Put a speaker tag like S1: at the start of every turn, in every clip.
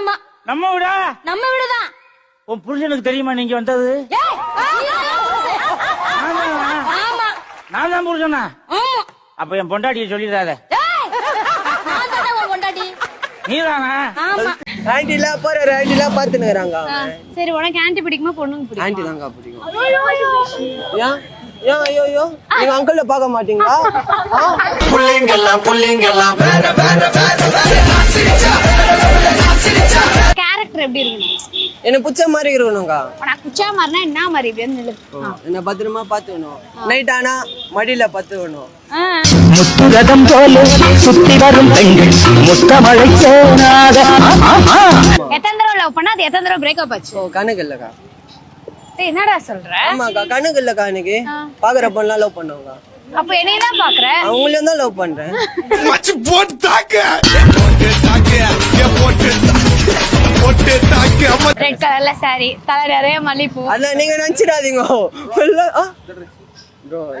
S1: ஆமா
S2: நம்ம விடா
S1: நம்ம வீடுதான்
S2: உன் புருஷனுக்கு தெரியுமா நீங்க வந்தது
S1: ஏய்,
S2: ஆமா.
S1: ஆமா
S2: நான் தான் புருஷனா அப்ப என் பொண்டாட்டியை சொல்லிடாத நீதானா
S3: ஆண்டிலாம் போற ஆண்டிலாம் பாத்துனுக்குறாங்க
S4: சரி உனக்கு ஆன்டி பிடிக்குமா பொண்ணுங்க பிடிக்கும்
S3: ஆண்டி தாங்க பிடிக்கும் ஏன் ஏன் ஐயோ ஐயோ நீங்க அங்கிள் பார்க்க மாட்டீங்களா ஆ?
S5: புள்ளிங்கெல்லாம் புள்ளிங்கெல்லாம் வேற வேற வேற
S4: கேரக்டர் எப்படி இருக்கணும்?
S3: எனக்கு பிடிச்ச மாதிரி இருக்கணுங்க
S4: உனக்கு குச்சா மாதிரினா என்ன மாதிரி நில்லு.
S3: என்ன பத்திரமா பாத்துக்கணும் நைட் ஆனா மடியில பத்துக்கணும்.
S6: முத்துரதம் போல சுத்தி வரும் பெண்கள். முத்தமழை சேனாக
S4: எத்தனை தடவை லவ் பண்ணா? அது எத்தனை தடவை பிரேக்கப் ஆச்சு?
S3: ஓ கணக்கு இல்லக்கா.
S4: டேய், என்னடா சொல்ற?
S3: ஆமாக்கா கணக்கு இல்லக்கா எனக்கு பாக்குற பொண்ணெல்லாம் லவ் பண்ணுவாங்க
S4: அப்ப என்னைய தான் பாக்குற?
S3: அவங்களையும் தான் லவ் பண்றேன்.
S5: மச்சு போட்டு தாக்க. போட்டு தாக்க. போட்டு போட்டு தாக்க.
S4: ரெட் கலர்ல சாரி தலை நிறைய மல்லிப்பூ.
S3: அதான் நீங்க நினைச்சிடாதீங்க.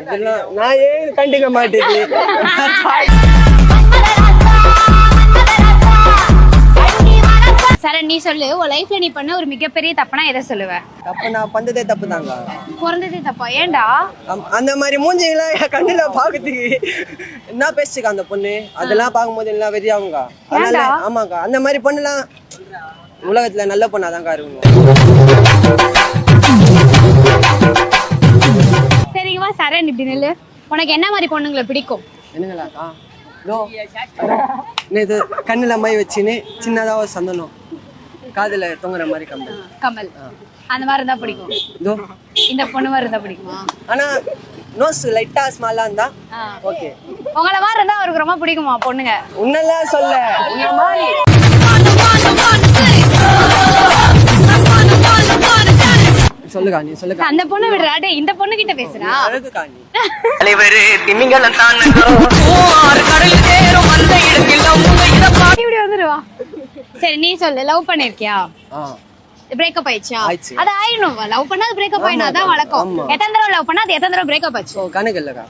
S3: இதெல்லாம் நான் ஏன் கண்டுக்க மாட்டேங்குது
S4: நீ சொல்லு உன் லைஃப்ல நீ பண்ண ஒரு மிகப்பெரிய தப்புனா எதை சொல்லுவ?
S3: தப்பு நான் பண்ணதே தப்பு தாங்க
S4: பிறந்ததே தப்பா? ஏன்டா?
S3: அந்த மாதிரி மூஞ்சிங்களாம் என் கண்ணுல பாக்குறதுக்கு என்ன பேசுச்சுக்கா அந்த பொண்ணு? அதெல்லாம் பார்க்கும்போது எல்லாம் வெறியாகுங்க அதனால? ஆமாக்கா அந்த மாதிரி பொண்ணுலாம் உலகத்துல நல்ல பொண்ணாதாங்க இருக்கணும்
S4: சரிங்கம்மா சரண் இப்படி நில்லு. உனக்கு என்ன மாதிரி பொண்ணுங்களை பிடிக்கும்?
S3: என்னங்களாக்கா? இதோ கண்ணுல மை வச்சுன்னு சின்னதா ஒரு சந்தனம். காதுல தொங்குற மாதிரி கம்பல்
S4: கமல் அந்த மாதிரி இருந்தா பிடிக்கும்.
S3: இதோ.
S4: இந்த பொண்ணு மாதிரி இருந்தா பிடிக்குமா.
S3: ஆனா நோஸ் லைட்டா ஸ்மாலா இருந்தா. ஓகே
S4: உங்கள மாதிரி இருந்தா அவருக்கு ரொம்ப பிடிக்குமா பொண்ணுங்க?
S3: உன்னெல்லாம் சொல்ல உன்ன மாதிரி. சொல்லுக்கா நீ சொல்லுக்கா.
S4: அந்த பொண்ணு விடுறா. டேய் இந்த பொண்ணு கிட்ட பேசுறா
S3: அழகுக்கா நீ.
S6: தலைவரு திமிங்கலம் தான்
S4: வந்துருவா. சரி நீ சொல்லு. லவ் பண்ணிருக்கியா? பிரேக்கப் ஆயிடுச்சா. அது ஆயிடும் லவ் பண்ணா அது பிரேக்கப் ஆயிடும். அதான் வழக்கம். எத்தனை தடவை லவ் பண்ணா அது எத்தனை தடவை பிரேக்கப் ஆச்சு?
S3: ஓ கணக்கு இல்லக்கா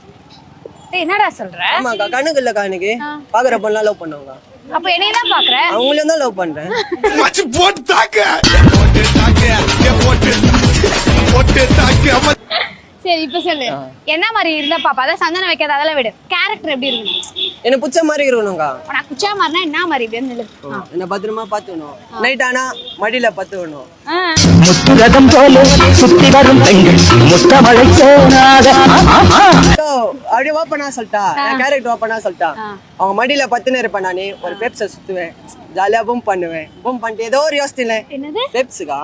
S4: என்னடா சொல்ற?
S3: ஆமாக்கா கணக்கு இல்லக்கா எனக்கு. பாக்குற பொண்ணெல்லாம் லவ் பண்ணுவாங்க.
S4: அப்ப என்னைய தான் பாக்குற?
S3: அவங்களையும் தான் லவ் பண்றேன்.
S5: மச்சு போட்டு தாக்க. போட்டு தாக்க. போட்டு தாக்க.
S4: சரி இப்ப சொல்லு. என்ன மாதிரி இருந்தா பாப்பா? அதான் சந்தனம் வைக்காத அதெல்லாம் விடு. கேரக்டர் எப்படி இருக்கணும்
S3: எனக்கு பிடிச்ச மாதிரி இருக்கணும்க்கா?
S4: உனக்கு குச்சா மாதிரினா என்ன மாதிரி இப்படி வந்து நில்லு.
S3: என்ன பத்திரமா பாத்துக்கணும் நைட் ஆனா மடியில பத்துக்கணும்.
S6: முத்துரதம் போல சுத்தி வரும் பெண்கள். முத்தமழை சேனாக
S3: So, அப்படியே ஓப்பனா சொல்லிட்டா. என் கேரக்டர் ஓப்பனா சொல்லிட்டா. அவங்க மடியில பத்துன்னு இருப்பேன் நானு. ஒரு பெப்ஸ சுத்துவேன். ஜாலியா பூம் பண்ணுவேன். பூம் பண்ணிட்டு ஏதோ ஒரு யோசனை
S4: என்னது?
S3: பெப்ஸுக்கா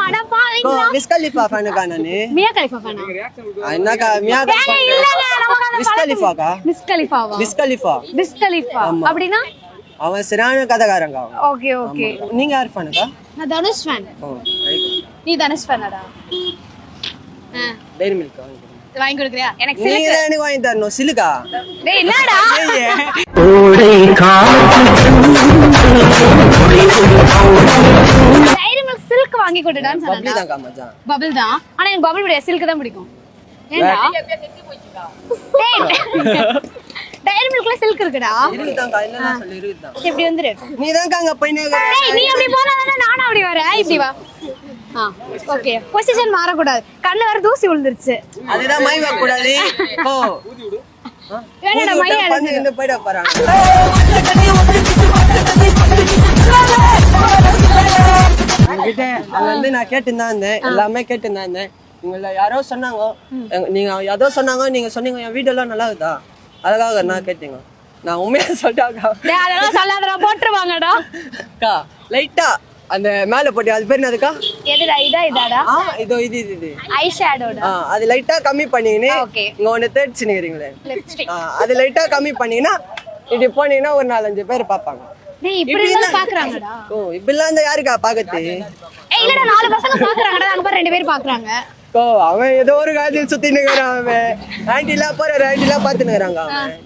S4: அட பாவீங்களா.
S3: விஸ்கலிஃபா ஃபேனுக்கா நானு?
S4: மியா கலிஃபா ஃபேனா
S3: என்னக்கா மியா அவன் சரியான கதைக்காரங்க
S4: ஓகே ஓகே.
S3: நீங்க யார் ஃபேனுக்கா
S4: நான் தனுஷ் ஃபேன்
S3: ஓ ரைட்
S4: நீ தனுஷ் ஃபேனடா
S3: மில்க் வாங்கி
S4: கொடுக்குறியா? எனக்கு
S3: நீங்க
S4: சிலுக்கு.
S3: தான் எனக்கு வாங்கி தரணும். சிலுக்கா?
S4: டேய் என்னடா? டைரி மில்க் சில்க் வாங்கி கொடுடான்னு
S3: பப்ளி
S4: சொன்னா
S3: தான்க்கா மச்சான்.
S4: பபிள் தான். ஆனா எனக்கு பபிள் விட சில்க் தான் பிடிக்கும். ஏன்டா டைரி மில்க்ல சில்க் இருக்குடா.
S3: சொல்லி இருக்குதான்
S4: இப்படி வந்துரு.
S3: நீ தான்க்கா அங்க போய்
S4: டேய் நீ அப்படி போனா தானே நானும் அப்படி வரேன். இப்படி வா. ஓகே பொசிஷன் மாறக்கூடாது. கண்ணு வேற தூசி விழுந்துருச்சு.
S3: அதுதான் மை வைக்க கூடாது ஓ
S4: வேணாடா மை
S3: இந்த போயிட போறாங்க. உங்ககிட்ட அங்க வந்து நான் கேட்டுன்னு தான் இருந்தேன். எல்லாமே கேட்டுன்னு தான் இருந்தேன். உங்களை யாரோ சொன்னாங்க. நீங்க ஏதோ சொன்னாங்க நீங்க சொன்னீங்க. என் வீடு எல்லாம் நல்லா இருக்குதா அதுக்காக நான் கேட்டீங்க. நான் உண்மையா சொல்லிட்டாக்கா
S4: அதெல்லாம் சொல்லாதடா போட்டுருவாங்கடா.
S3: அக்கா லைட்டா அந்த மேல போட்டி அது பேர் என்னதுக்கா?
S4: எதுடா இதா இதாடா?
S3: ஆ இதோ இது இது இது.
S4: ஐ ஷேடோடா
S3: ஆ அது லைட்டா கம்மி
S4: Okay.
S3: இங்க ஒண்ணு தேடிச்சுனுக்கிறீங்களே
S4: லிப்ஸ்டிக்
S3: ஆ, அது லைட்டா கம்மி பண்ணீங்கன்னா இப்படி போனீங்கன்னா ஒரு நாலஞ்சு பேர் பார்ப்பாங்க.
S4: டேய் இப்படி இருந்தாலும் பாக்குறாங்கடா.
S3: ஓ இப்படிலாம் இருந்தா யாருக்கா பாக்கத்து
S4: ஏய் இல்லடா நாலு பசங்க பாக்குறாங்கடா. அங்க பாரு ரெண்டு பேர் பாக்குறாங்க.
S3: ஓ அவன் ஏதோ ஒரு காலத்தில் சுத்தி நிக்கிறான் அவன். ஆண்டி எல்லாம் போற ஆண்டி எல்லாம் பாத்து நிக்கிறாங்க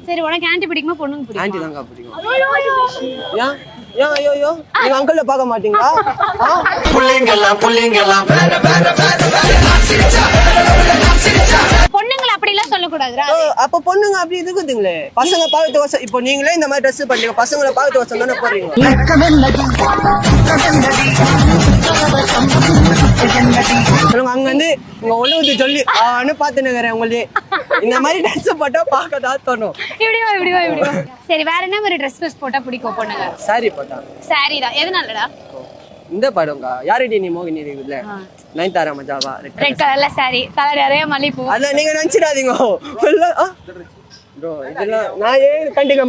S4: சரி உனக்கு ஆன்டி பிடிக்குமா பொண்ணுங்க பிடிக்குமா?
S3: ஆண்டி தாங்க பிடிக்கும். ஏன்? ஏன் ஐயோ ஐயோ. நீங்க அங்கிள் பார்க்க மாட்டீங்களா? ஆ?
S5: புள்ளிங்கெல்லாம் புள்ளிங்கெல்லாம்
S3: அப்ப பொண்ணுங்க அப்படி இருக்குதுங்களே. பசங்க பார்க்கறது வசம் இப்போ நீங்களே இந்த மாதிரி ட்ரெஸ் பண்ணீங்க பசங்களை பார்க்கறது வசம் தானே போறீங்க சொல்லுங்க அங்க வந்து உங்க ஒழுங்கு சொல்லி ஆன்னு பாத்து நிக்கிறேன் உங்களே. இந்த மாதிரி ட்ரெஸ் போட்டா பார்க்க தான் தோணும்.
S4: இப்படி வா இப்படி வா இப்படி வா சரி வேற என்ன மாதிரி ட்ரெஸ் போட்டா பிடிக்கும் பொண்ணுங்க
S3: சாரி போட்டா.
S4: சாரி தான். எதனாலடா
S3: இந்த படம்க்கா யாரடி நீ மோகினி இருக்குதுல்ல நயன்தாரா மஜாவா?
S4: ரெட் கலர்ல சாரி தலை நிறைய மல்லிப்பூ.
S3: அதான் நீங்க நினைச்சிடாதீங்க. ப்ரோ இதெல்லாம் நான் ஏன் கண்டுக்க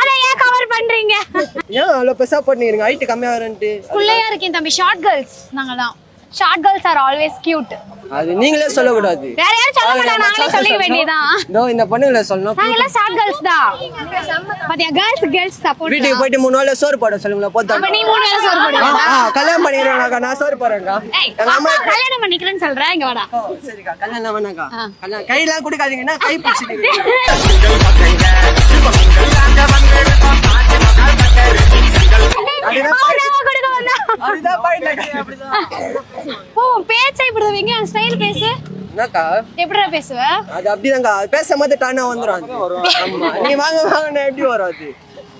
S4: அதை ஏன் கவர் பண்றீங்க?
S3: ஏன் அவ்வளோ பெருசா போட்டுக்கிறீங்க ஹைட்டு கம்மியா வரேன்ட்டு
S4: குள்ளையா இருக்கேன் தம்பி. ஷார்ட் கேர்ள்ஸ் நாங்க தான் short girls are always cute
S3: அது நீங்களே சொல்லக்கூடாது.
S4: வேற யாரும் சொல்ல மாட்டாங்க. நாங்களே சொல்லிக்க வேண்டியதான்
S3: இதோ இந்த பொண்ணுங்களை சொல்லணும்.
S4: நாங்க எல்லாம் ஷார்ட் கேர்ள்ஸ் தான். பாத்தியா கேர்ள்ஸ் கேர்ள்ஸ் சப்போர்ட்
S3: வீட்டுக்கு போயிட்டு மூணு வேளை சோறு போட சொல்லுங்களா
S4: அப்ப
S3: போத்தா
S4: நீ மூணு வேளை சோறு போடுவீங்களா
S3: கல்யாணம் பண்ணிக்கிறேன்க்கா நான் சோறு
S4: ஏய்
S3: எங்க அம்மா
S4: கல்யாணம் பண்ணிக்கிறேன்னு சொல்றேன் இங்க வாடா.
S3: சரிக்கா கல்யாணம் வேணாக்கா கல்யாணம் கையெல்லாம் கொடுக்காதீங்கன்னா கை பிடிச்சிட்டு என்னக்கா?
S4: எப்படிடா பேசுவ?
S3: அது அப்படிதான்க்கா. பேசும்போது டானா வந்துரும் அது. ஆமா நீ வாங்க வாங்க எப்படி வரும் அது?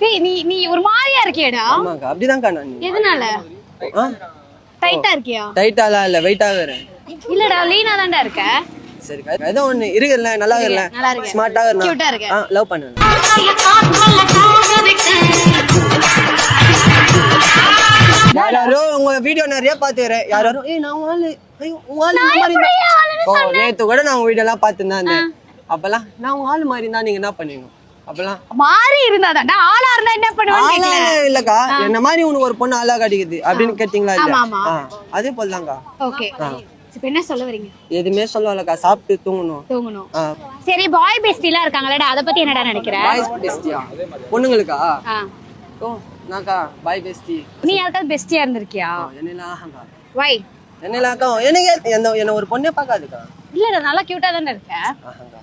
S4: ஏய் நீ நீ ஒரு மாதிரியா இருக்கியேடா.
S3: ஆமாக்கா. அப்படிதான்க்கா நான்
S4: எதனால?
S3: ஆ?
S4: டைட்டா இருக்கியா?
S3: டைட்டாலாம் இல்ல. வெயிட்டாக வரேன்
S4: இல்லடா லீனா தான்டா இருக்க.
S3: சரிக்கா ஏதோ ஒண்ணு இருக்குல்ல நல்லா இருக்குல்ல
S4: இருக்கு.
S3: லவ் பண்ணு யாரோ? உங்க வீடியோ நிறைய பாத்துக்கிறேன் யாரோ ஏய் நான் ஆளு. ஐயோ உன் ஆளு இந்த மாதிரி இருந்தா- ஓ நேத்து கூட நான் உங்க வீடியோ எல்லாம் பார்த்துன்னு தான் இருந்தேன் அப்பெல்லாம் நான் உன் ஆளு மாதிரி இருந்தா நீங்க என்ன பண்ணுவீங்க? அப்பெல்லாம்
S4: மாறி இருந்தாதான்டா ஆளா இருந்தா என்ன கேக்கல.
S3: இல்லக்கா. என்ன மாதிரி உனக்கு ஒரு பொண்ணு ஆளா கிடைக்குது அப்படின்னு கேட்டீங்களா இல்ல? அதே போலதான்க்கா.
S4: ஓகே. இப்ப என்ன சொல்ல வரீங்க?
S3: எதுவுமே சொல்லலக்கா. சாப்பிட்டு தூங்கணும்.
S4: தூங்கணும். சரி பாய் பெஸ்டிலாம் இருக்காங்களடா அத பத்தி என்னடா நினைக்கிற?
S3: பெஸ்டியா பொண்ணுங்களுக்கா? நாக்கா பாய் பெஸ்டி
S4: நீ யாருக்காவது பெஸ்டியா இருந்திருக்கியா?
S3: என்னெல்லாம் ஆகாங்கா.
S4: வை
S3: என்னெல்லாக்கா எனக்கு என்ன என்ன ஒரு பொண்ணே பார்க்காதுக்கா.
S4: இல்லடா நல்லா கியூட்டா தானே இருக்க.
S3: ஆஹாங்கா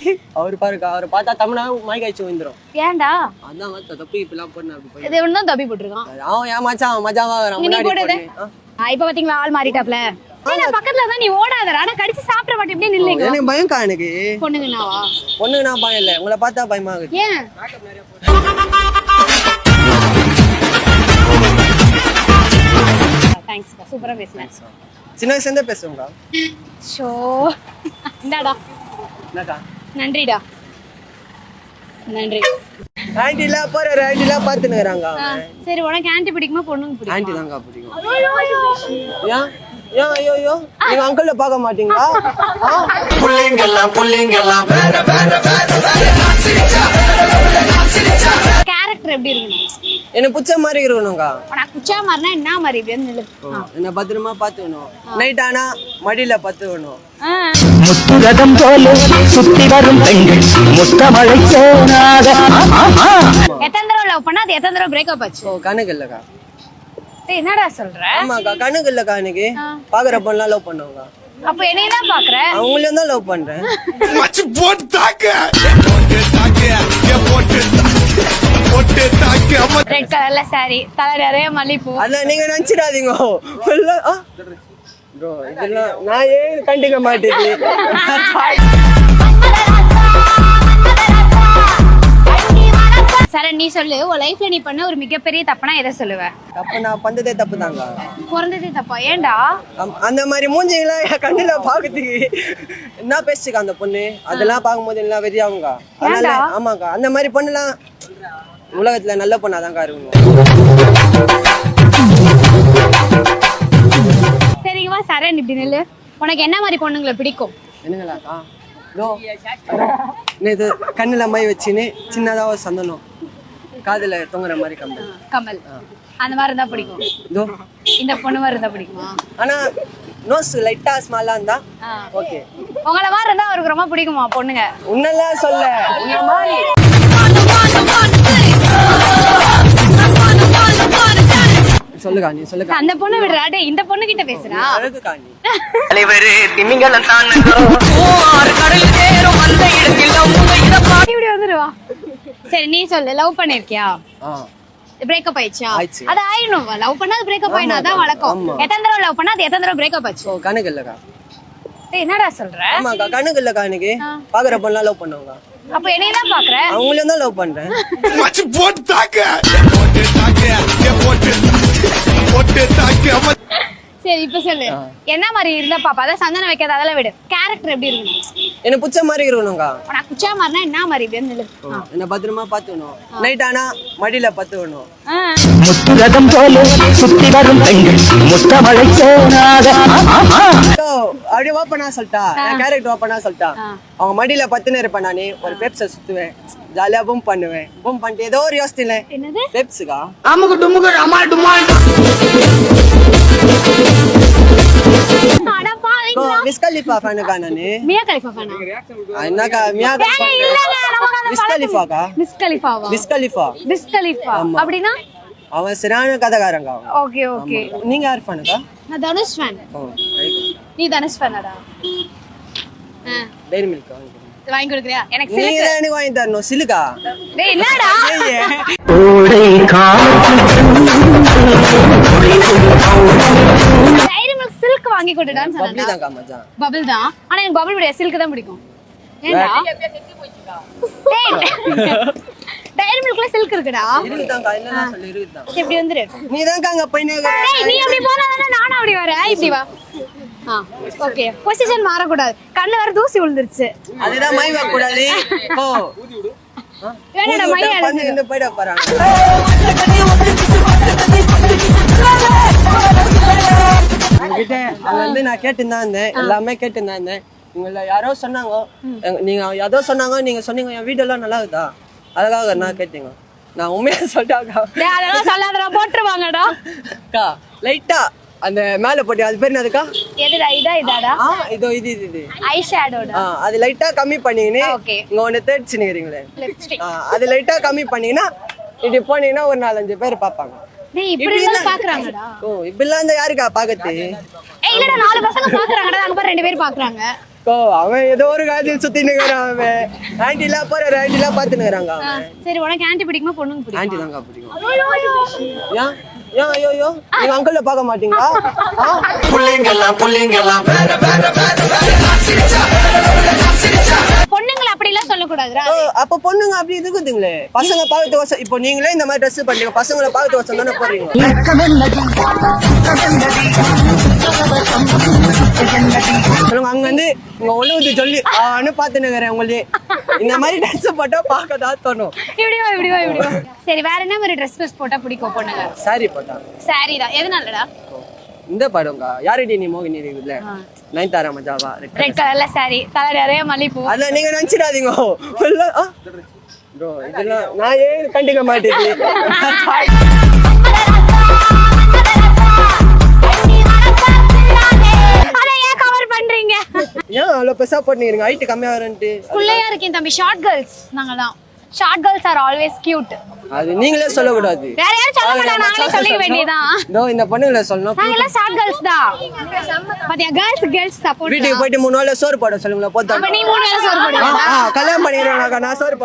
S3: அவர் பாருக்கா அவர் பார்த்தா தமிழா மாய் காய்ச்சி வந்துடும்
S4: ஏன்டா?
S3: அதான் தப்பி இப்பெல்லாம் பண்ண அப்படி போய்
S4: இது ஒண்ணு தப்பி போட்டுருக்கான்.
S3: அவன் ஏன் மச்சான் அவன் மஜாவா முன்னாடி
S4: இப்ப பாத்தீங்களா ஆள் மாறிட்டாப்ல. பக்கத்துல தான் நீ ஓடாதடா. ஆனா கடிச்சு சாப்பிட மாட்டேன். இப்படியே நில்லுங்க
S3: எனக்கு பயம்க்கா எனக்கு.
S4: பொண்ணுங்கனாவா
S3: பொண்ணுங்க நான் பயம் இல்லை. உங்களை பார்த்தா பயமா
S4: ஏன்? தேங்க்ஸ் சூப்பரா பேசுனேன்
S3: சின்ன வயசுல பேசுவோம்க்கா
S4: ஷோ. இந்தாடா.
S3: என்னக்கா
S4: நன்றிடா. நன்றி.
S3: ஆண்டிலாம் போறாரு ஆண்டிலாம் பார்த்துனுக்குறாங்க
S4: ஆ, சரி உனக்கு ஆன்டி பிடிக்குமா பொண்ணுங்க பிடிக்குமா?
S3: ஆண்டி தான்க்கா பிடிக்கும் ஏன்? ஏன் ஐயோ ஐயோ நீங்க அங்கிள் பார்க்க மாட்டீங்களா?
S5: புள்ளிங்கெல்லாம் புள்ளிங்கெல்லாம் வேற வேற வேற
S4: கேரக்டர் எப்படி இருக்கணும்?
S3: எனக்கு பிடிச்ச மாதிரி இருக்கணும்க்கா.
S4: உனக்கு குச்சா மாதிரினா என்ன மாதிரி நில்லு?
S3: என்ன பத்திரமா பார்த்துக்கணும். நைட் ஆனா மடியில பத்துக்கணும்.
S4: ஆ.
S6: முத்துரதம் போல சுத்தி வரும் பெண்கள் முத்தமழை சோனாக
S4: எத்தனை தடவை லவ் பண்ணா? அது எத்தனை தடவை பிரேக்கப் ஆச்சு?
S3: ஓ கணக்கு இல்லக்கா.
S4: என்னடா சொல்ற?
S3: ஆமாக்கா கணக்கு இல்லக்கா எனக்கு. பாக்குற பொண்ணெல்லாம் லவ் பண்ணுவாங்க
S4: அப்ப என்னைய தான் பாக்குற?
S3: அவங்களையும் தான் லவ் பண்றேன்.
S5: மச்சு போட்டு தாக்க. போட்டு தாக்க. ஏன் போட்டு தாக்க. போட்டு தாக்க. அம்மா.
S4: ரெட் கலர்ல சாரி தலை நிறைய மல்லிப்பூ.
S3: அதான் நீங்க நினைச்சிடாதீங்க. இதெல்லாம் நான் ஏன் கண்டுக்க மாட்டேங்குது
S4: சரண் நீ சொல்லு. உன் லைஃப்ல நீ பண்ண ஒரு மிகப்பெரிய தப்புனா எதை சொல்லுவ?
S3: தப்பு நான் பண்ணதே தப்பு தாங்க
S4: பிறந்ததே தப்பா? ஏன்டா?
S3: அந்த மாதிரி மூஞ்சிங்களாம் என் கண்ணுல பாக்குறதுக்கு என்ன பேசுச்சுக்கா அந்த பொண்ணு? அதெல்லாம் பார்க்கும்போது எல்லாம் வெறியாகுங்க அதனால ஆமாக்கா அந்த மாதிரி பொண்ணுலாம் உலகத்துல நல்ல பொண்ணாதான்க்கா இருக்கணும்
S4: சரிங்கம்மா சரண் இப்படி நில்லு. உனக்கு என்ன மாதிரி பொண்ணுங்களை பிடிக்கும்?
S3: என்னங்களாக்கா? இதோ கண்ணுல மை வச்சுன்னு சின்னதா ஒரு சந்தனம். காதுல தொங்குற மாதிரி கம்பல்
S4: கமல் அந்த மாதிரி இருந்தா பிடிக்கும்.
S3: இதோ.
S4: இந்த பொண்ணு மாதிரி இருந்தா பிடிக்குமா.
S3: ஆனா நோஸ் லைட்டா ஸ்மாலா இருந்தா. ஓகே
S4: உங்கள மாதிரி இருந்தா அவருக்கு ரொம்ப பிடிக்குமா பொண்ணுங்க?
S3: உன்னெல்லாம் சொல்ல. உன்ன மாதிரி. சொல்லுக்கா நீ சொல்லுக்கா.
S4: அந்த பொண்ணு விடுறா. டேய் இந்த பொண்ணு கிட்ட பேசுறா
S3: அழகுக்கா நீ.
S4: இப்படி வந்துருவா. சரி நீ சொல்லு. லவ் பண்ணிருக்கியா? பிரேக்கப் ஆயிடுச்சா. அது ஆயிடும் லவ் பண்ணா அது பிரேக்கப் ஆயிடும். அதான் வழக்கம். எத்தனை தடவை லவ் பண்ணா அது எத்தனை தடவை பிரேக்கப் ஆச்சு?
S3: ஓ கணக்கு இல்லக்கா
S4: என்னடா சொல்ற?
S3: ஆமாக்கா கணக்கு இல்லக்கா எனக்கு. பாக்குற பொண்ணலாம் லவ் பண்ணுவாங்க.
S4: அப்ப என்னைய தான் பாக்குற?
S3: அவங்களையும் தான் லவ் பண்றேன்.
S5: மச்சி போட்டு தாக்கு. போட்டு தாக்கு. போட்டு தாக்கு. போட்டு தாக்கு.
S4: சரி இப்ப சொல்லு. என்ன மாதிரி இருந்தா பாப்பா? அதான் சந்தனம் வைக்காத அதெல்லாம் விடு. கேரக்டர் எப்படி இருக்கணும்
S3: எனக்கு பிடிச்ச மாதிரி இருக்கணும்க்கா?
S4: நான் குச்சா மாதிரினா என்ன மாதிரி இப்படின்னு.
S3: என்ன பத்திரமா பாத்துக்கணும் நைட் ஆனா மடியில பத்துக்கணும்.
S4: ஆ.
S6: முத்துரதம் போல சுத்தி வரும் பெண்கள். முத்தமழைக்கோனாக
S3: So, அப்படியே ஓப்பனா சொல்லிட்டா? என் கேரக்டர் ஓப்பனா சொல்லிட்டா? அவங்க மடியில பத்துன்னு இருப்பேன் நானு. ஒரு பெப்ஸ சுத்துவேன். ஜாலியா பூம் பண்ணுவேன். பூம் பண்ணிட்டு ஏதோ ஒரு யோசனை
S4: என்னது?
S3: பெப்ஸுக்கா
S4: அட பாவீங்களா.
S3: விஸ்கலிஃபா ஃபேனுக்கா நானு
S4: மியா கலிஃபா ஃபேனா
S3: ஆ, என்னக்கா மியா கலிஃபாக்கா
S4: மிஸ் கலிஃபாவா
S3: விஸ் கலிஃபா
S4: மிஸ் கலிஃபா அப்படின்னா
S3: அவன் சரியான கதைக்காரங்க
S4: ஓகே ஓகே
S3: நீங்க யார் ஃபேனுக்கா
S4: நான் தனுஷ் ஃபேன் நீ தனுஷ் ஃபேனடா
S3: டைரி மில்க் வாங்கி
S4: வாங்கி கொடுக்குறியா எனக்கு
S3: வாங்கி தரணும் சிலுக்கா
S4: டேய் என்னடா டைரி மில்க் சில்க் வாங்கி கொடுடான்னு
S3: பப்ளி
S4: சொன்னா பபிள் தான். ஆனா எனக்கு பபிள் பிடிக்காது சில்க் தான் பிடிக்கும். ஏன்டா டைரி மில்க்ல சில்க் இருக்குடா.
S3: சொல்லி
S4: இப்படி வந்துரு.
S3: நீ அங்க போய்
S4: டேய் நீ அப்படி போனா நானும் அப்படி வரேன். இப்படி வா. ஆ ஓகே. பொசிஷன் மாறக்கூடாது. கண்ணு வர தூசி விழுந்துருச்சு.
S3: அதுதான் மை வைக்க கூடாது ஓ
S4: வேணாடா மை
S3: பண்ணு
S4: அடிச்சு
S3: இந்த போயிட போறாங்க. உங்ககிட்ட அது வந்து நான் கேட்டுதான் இருந்தேன் எல்லாமே கேட்டுதான் இருந்தேன் உங்களை யாரோ சொன்னாங்க. நீங்க ஏதோ சொன்னாங்க நீங்க சொன்னீங்க என் வீடெல்லாம் நல்லா இருக்குதா அதுக்காக நான் கேட்டீங்க. நான் உண்மையா சொல்லிட்டாக்கா
S4: அதெல்லாம் சொல்லாதடா போட்டுருவாங்கடா.
S3: அக்கா லைட்டா அந்த மேல போட்டி அது பேர் என்னதுக்கா?
S4: எதுடா இதா இதாடா?
S3: ஆ இதோ இது இது இது.
S4: ஐ ஷேடோடா
S3: ஆ அது லைட்டா கம்மி
S4: Okay.
S3: இங்க ஒண்ணு ஆ, அது லைட்டா கம்மி பண்ணீங்கன்னா இப்படி போனீங்கன்னா ஒரு நாலஞ்சு பேர் பார்ப்பாங்க.
S4: டேய் இப்படி பாக்குறாங்கடா.
S3: ஓ இப்படிலாம் இருந்தா யாருக்கா பாக்கத்து
S4: ஏய் இல்லடா நாலு பசங்க பாக்குறாங்கடா. அங்க பாரு ரெண்டு பேர் பாக்குறாங்க.
S3: ஓ அவன் ஏதோ ஒரு காலத்தில் சுத்தி நிக்கிறான் அவன். ஆண்டி எல்லாம் போற ஆண்டி எல்லாம் பாத்து நிக்கிறாங்க அவன்.
S4: சரி உனக்கு ஆன்டி பிடிக்குமா பொண்ணுங்க பிடிக்கும்?
S3: ஆண்டி தாங்க பிடிக்கும். ஏன் ஏன் ஐயோ ஐயோ. நீங்க அங்கிள் பார்க்க மாட்டீங்களா? ஆ?
S4: பொண்ணுங்களை அப்படி எல்லாம் சொல்லக்கூடாதுடா
S3: அப்ப பொண்ணுங்க அப்படி இருக்குதுங்களே. பசங்க பார்க்கறது வசம் இப்போ நீங்களே இந்த மாதிரி ட்ரெஸ் பண்றீங்க பசங்களை பார்க்கறது வசம் தானே போறீங்க சொல்லுங்க அங்க வந்து உங்க ஒழுங்கு சொல்லி ஆன்னு பாத்து நிக்கிறேன் உங்களே. இந்த மாதிரி ட்ரெஸ் போட்டா பார்க்க தான் தோணும்.
S4: இப்படி வா இப்படி வா இப்படி வா சரி வேற என்ன மாதிரி ட்ரெஸ் போட்டா பிடிக்கும் பொண்ணுங்க
S3: சாரி போட்டா.
S4: சாரி தான். எதனாலடா
S3: இந்த படம்க்கா யாரடி நீ மோகினி இருக்குதுல்ல நயன்தாரா மஜாவா?
S4: ரெட் கலர்ல சாரி தலை நிறைய மல்லிப்பூ.
S3: அதான் நீங்க நினைச்சிடாதீங்க. ப்ரோ இதெல்லாம் நான் ஏன் கண்டுக்க
S4: அதை ஏன் கவர் பண்றீங்க?
S3: ஏன் அவ்வளோ பெருசா போட்டுக்கிறீங்க ஹைட்டு கம்மியா வரேன்ட்டு
S4: குள்ளையா இருக்கேன் தம்பி. ஷார்ட் கேர்ள்ஸ் நாங்க தான் short girls are always cute
S3: அது நீங்களே சொல்லக்கூடாது.
S4: வேற யாரும் சொல்ல மாட்டாங்க நாங்களே சொல்லிக்க வேண்டியதான்
S3: இதோ இந்த பொண்ணுங்களை சொல்லணும்.
S4: நாங்க எல்லாம் ஷார்ட் கேர்ள்ஸ் தான். பாத்தியா கேர்ள்ஸ் கேர்ள்ஸ் சப்போர்ட்
S3: வீட்டுக்கு போயிட்டு மூணு வேளை சோறு போட சொல்லுங்களா
S4: அப்ப
S3: போத்தா
S4: நீ மூணு வேளை சோறு போடுவீங்களா
S3: கல்யாணம் பண்ணிடுறாங்கக்கா நான் சோறு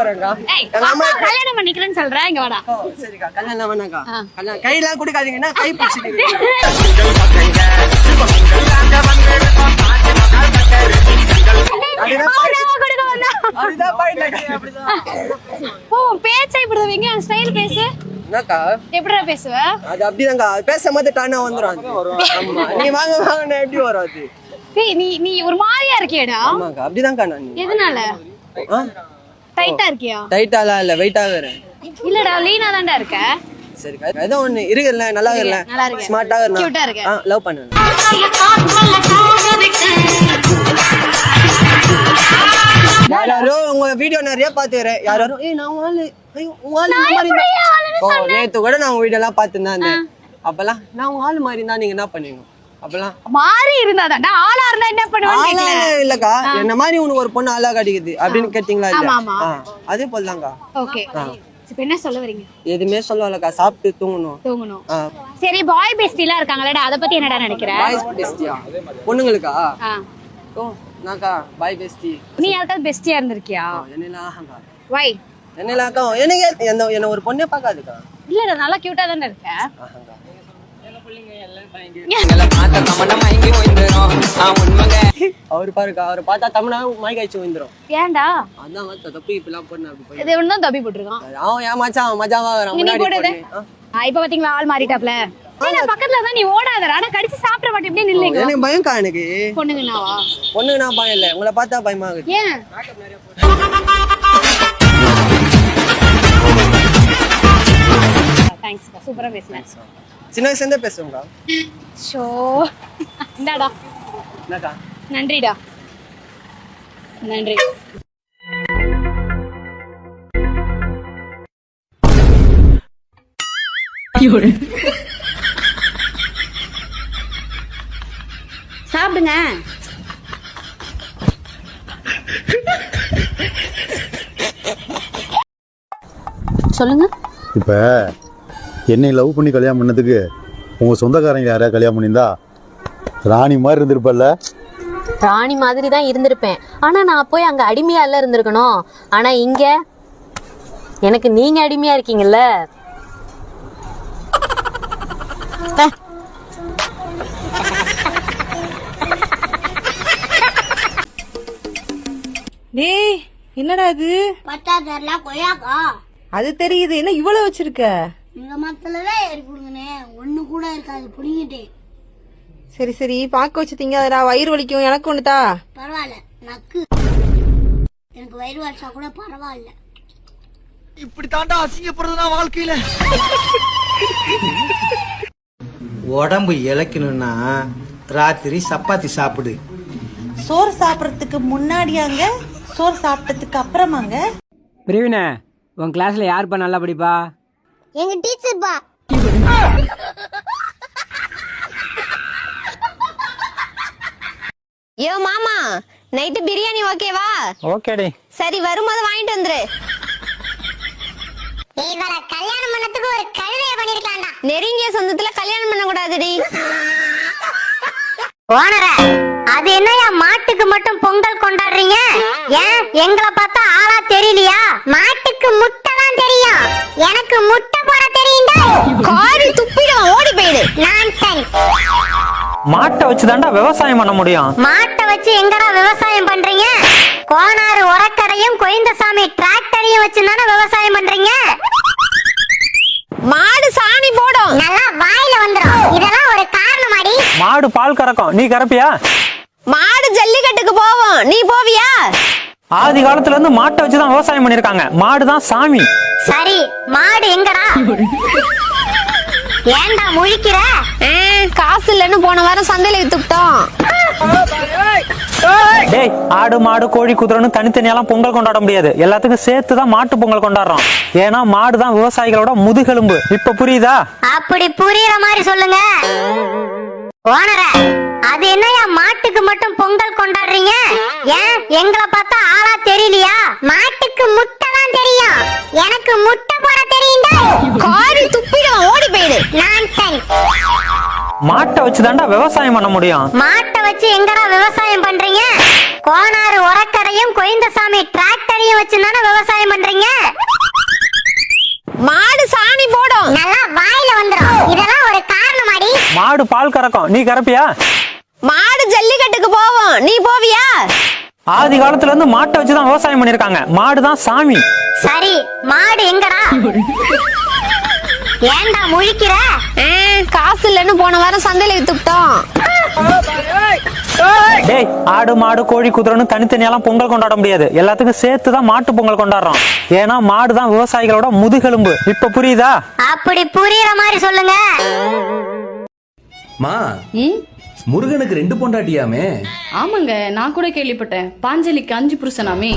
S4: ஏய்
S3: எங்க அம்மா
S4: கல்யாணம் பண்ணிக்கிறேன்னு சொல்றேன் இங்க வாடா.
S3: சரிக்கா கல்யாணம் வேணாக்கா. கல்யாணம் கையெல்லாம் கொடுக்காதீங்கன்னா கை பிடிச்சிட்டு
S4: ஓ பேச்சை இப்படி வைங்க ஸ்டைல் பேசு
S3: என்னக்கா
S4: எப்படிடா பேசுவ
S3: அது அப்படிதான்க்கா பேசும்போது டானா வந்துரும் நீ வாங்க வாங்க எப்படி வரும் அது
S4: டேய் நீ நீ ஒரு மாதிரியா இருக்கியேடா
S3: ஆமாக்கா அப்படிதான்க்கா நான்
S4: எதனால டைட்டா இருக்கியா
S3: டைட்டாலாம் இல்ல
S4: இல்லடா லீனா தான்டா இருக்க
S3: சரிக்கா ஏதோ ஒண்ணு இருக்குல்ல நல்லா இருக்குல்ல
S4: ஆ இருக்க.
S3: லவ் பண்ணு யாரோ உங்க வீடியோ நிறைய பாத்துக்கிறேன் யாரோ? ஏய் நான் ஆளு. ஐயோ உன் ஆளு இந்த மாதிரி இருந்தா- ஓ நேத்து கூட நான் உங்க வீடியோ எல்லாம் பார்த்துன்னு தான் இருந்தேன். அப்பெல்லாம் நான் உன் ஆளு மாதிரி இருந்தா நீங்க என்ன பண்ணுவீங்க? அப்பெல்லாம்
S4: மாறி இருந்தாதான்டா ஆளா இருந்தா என்ன பண்ணுவேன்னு
S3: ஆளா
S4: கேக்கல.
S3: இல்லக்கா. என்ன மாதிரி உனக்கு ஒரு பொண்ணு ஆளா கிடைக்குது அப்படின்னு கேட்டீங்களா
S4: ஆமா, ஆமா.
S3: ஆ, அதே போலதான்க்கா.
S4: ஓகே. இப்ப என்ன சொல்ல வரீங்க?
S3: எதுவுமே சொல்லலக்கா. சாப்பிட்டு தூங்கணும்.
S4: தூங்கணும்.
S3: ஆ.
S4: சரி பாய் பெஸ்டிலாம் இருக்காங்களடா அத பத்தி என்னடா நினைக்கிற?
S3: பாய்ஸ் பொண்ணுங்களுக்கா?
S4: ஆ.
S3: ஓ நாக்கா பாய் பெஸ்டி
S4: நீ யாருக்காவது பெஸ்டியா இருந்திருக்கியா?
S3: என்னெல்லாம் ஆஹாங்கா
S4: வை
S3: அக்கா எனக்கு என்ன என்ன ஒரு பொண்ணே பார்க்காதுக்கா.
S4: இல்ல நல்லா கியூட்டா தானே இருக்க.
S3: அவர் பாருக்கா அவர் பார்த்தா தமிழா மைக் ஆயிடுச்சு வந்துடும்
S4: ஏன்டா?
S3: அதான் வந்து தப்பி இப்பெல்லாம் பண்ண அப்படி போய்.
S4: இது ஒண்ணு தான் தப்பி போட்டிருக்கான்.
S3: அவன் ஏன் மச்சான் அவன் மஜாவா வரான் முன்னாடி
S4: இப்ப பாத்தீங்களா ஆள் மாறிட்டாப்ல. பக்கத்துல தான் நீ ஓடாதடா. ஆனா கடிச்சு சாப்பிட மாட்டேன். இப்படியே நில்லுங்க
S3: எனக்கு பயம்க்கா எனக்கு?
S4: பொண்ணுங்கனாவா
S3: பொண்ணுங்க நான் பயம் இல்லை. உங்களை பார்த்தா பயமா
S4: ஏன்? தேங்க்ஸ் சூப்பரா பேசுனேன்
S3: சின்ன வயசுலேருந்தே பேசுவோம்க்கா
S4: ஷோ. இந்தாடா.
S3: என்னக்கா?
S4: நன்றிடா. நன்றி. சாப்பிடுங்க. சொல்லுங்க.
S7: இப்போ என்னை லவ் பண்ணி கல்யாணம் பண்ணதுக்கு உங்கள் சொந்தக்காரங்க யாரையா கல்யாணம் பண்ணியிருந்தா? ராணி மாதிரி இருந்திருப்பல்ல?
S1: ராணி மாதிரி தான் இருந்திருப்பேன். ஆனா நான் போய் அங்க அடிமையால இருந்திருக்கணும். ஆனா இங்க எனக்கு நீங்க அடிமையா இருக்கீங்கல்ல?
S8: டேய் என்னடா இது?
S9: பத்தாதரல கொய்யாக்கா?
S8: அது தெரியுது. என்ன இவ்வளவு வச்சிருக்க?
S9: மரத்துலதான் ஏறி கொடுங்கண்ணே ஒண்ணு கூட இருக்காது புடிங்கிட்டேன்
S8: சரி சரி. பாக்க வச்சு திங்காதடா. வயிறு வலிக்கும். எனக்கு ஒண்ணுதா?
S9: பரவாயில்ல. நக்கு. எனக்கு வயிறு வலிச்சா கூட பரவாயில்ல.
S5: இப்படி தாண்டா அசிங்கப்படுறதுனா வாழ்க்கையில?
S10: உடம்பு இழைக்கணும்னா ராத்திரி சப்பாத்தி சாப்பிடு.
S8: சோறு சாப்பிடறதுக்கு முன்னாடியாங்க சோறு சாப்பிட்டதுக்கு அப்புறமாங்க.
S2: பிரவீன உன் கிளாஸ்ல யாருப்பா நல்லா படிப்பா?
S9: எங்க டீச்சர் பா.
S1: யோ மாமா நைட்டு பிரியாணி ஓகேவா
S2: ஓகேடி
S1: சரி வரும்போது வாங்கிட்டு வந்துரு.
S9: இவரை கல்யாணம் பண்ணதுக்கு ஒரு கழுதைய பண்ணிருக்காண்டா
S1: நெருங்கிய சொந்தத்துல கல்யாணம் பண்ண கூடாதுடி
S9: ஓனர அது என்னையா மாட்டுக்கு மட்டும் பொங்கல் கொண்டாடுறீங்க? ஏன்? எங்களை பார்த்தா ஆளா தெரியலையா? மாட்டுக்கு முட்டை தான் தெரியும். எனக்கு முட்டை போட தெரியும்டா
S1: காரி துப்பிடுவான் ஓடி போயிடு
S9: நான்சென்ஸ்
S2: மாட்டை வச்சு தாண்டா விவசாயம் பண்ண முடியும்.
S9: மாட்டை வச்சு எங்கடா விவசாயம் பண்றீங்க? கோனாறு உரக்கடையும் கோயந்தசாமி டிராக்டரையும் வச்சு தானே விவசாயம் பண்றீங்க?
S1: மாடு சாணி போடும்.
S9: நல்லா வாயில வந்துரும். இதெல்லாம் ஒரு காரணமாடி.
S2: மாடு பால் கறக்கும். நீ கறப்பியா
S1: மாடு ஜல்லிக்கட்டுக்கு போவோம். நீ போவியா?
S2: ஆதி காலத்துல இருந்து மாட்டை வச்சு தான் விவசாயம் பண்ணிருக்காங்க மாடு தான் சாமி.
S9: சரி மாடு எங்கடா? ஏன்டா முழிக்கிற?
S1: காசு இல்லைன்னு போன வாரம் சந்தையில வித்துக்கிட்டோம்.
S2: டேய் ஆடு மாடு கோழி குதிரைன்னு தனித்தனியெல்லாம் பொங்கல் கொண்டாட முடியாது. எல்லாத்துக்கும் சேர்த்து தான் மாட்டு பொங்கல் கொண்டாடுறோம். ஏன்னா மாடு தான் விவசாயிகளோட முதுகெலும்பு. இப்ப புரியுதா?
S9: அப்படி புரியுற மாதிரி சொல்லுங்க. ஏன்? எங்களை பார்த்தா ஆளா தெரியலையா? மாட்டுக்கு முட்டை தான் தெரியும். எனக்கு முட்டை போட தெரியும்டா
S1: காரி துப்பிடுவான் ஓடி போயிடு
S9: நான்சென்ஸ்
S2: மாட்டை வச்சு தாண்டா விவசாயம் பண்ண முடியும்.
S9: மாட்டை வச்சு எங்கடா விவசாயம் பண்றீங்க? கோனாறு உரக்கடையும் கோயந்தசாமி டிராக்டரையும் வச்சு தானே விவசாயம் பண்றீங்க?
S1: மாடு சாணி போடும்.
S9: நல்லா வாயில வந்துரும். இதெல்லாம் ஒரு காரணமாடி
S2: மாடு பால் கறக்கும். நீ கறப்பியா?
S1: மாடு ஜல்லிக்கட்டுக்கு போவோம். நீ போவியா?
S2: ஆதி காலத்துல இருந்து மாட்டை வச்சு தான் விவசாயம் பண்ணிருக்காங்க மாடு தான் சாமி.
S9: சரி மாடு எங்கடா? ஏன்டா முழிக்கிற?
S1: காசு இல்லைன்னு போன வாரம் சந்தையில வித்துக்கிட்டோம்.
S2: டேய் ஆடு மாடு கோழி குதிரைன்னு தனித்தனியெல்லாம் பொங்கல் கொண்டாட முடியாது. எல்லாத்துக்கும் சேர்த்து தான் மாட்டு பொங்கல் கொண்டாடுறோம். ஏன்னா மாடு தான் விவசாயிகளோட முதுகெலும்பு. இப்ப புரியுதா?
S9: அப்படி புரியுற மாதிரி சொல்லுங்க.
S11: மா? முருகனுக்கு ரெண்டு பொண்டாட்டியாமே?
S8: ஆமாங்க நான் கூட கேள்விப்பட்டேன். பாஞ்சலிக்கு அஞ்சு புருஷனாமே.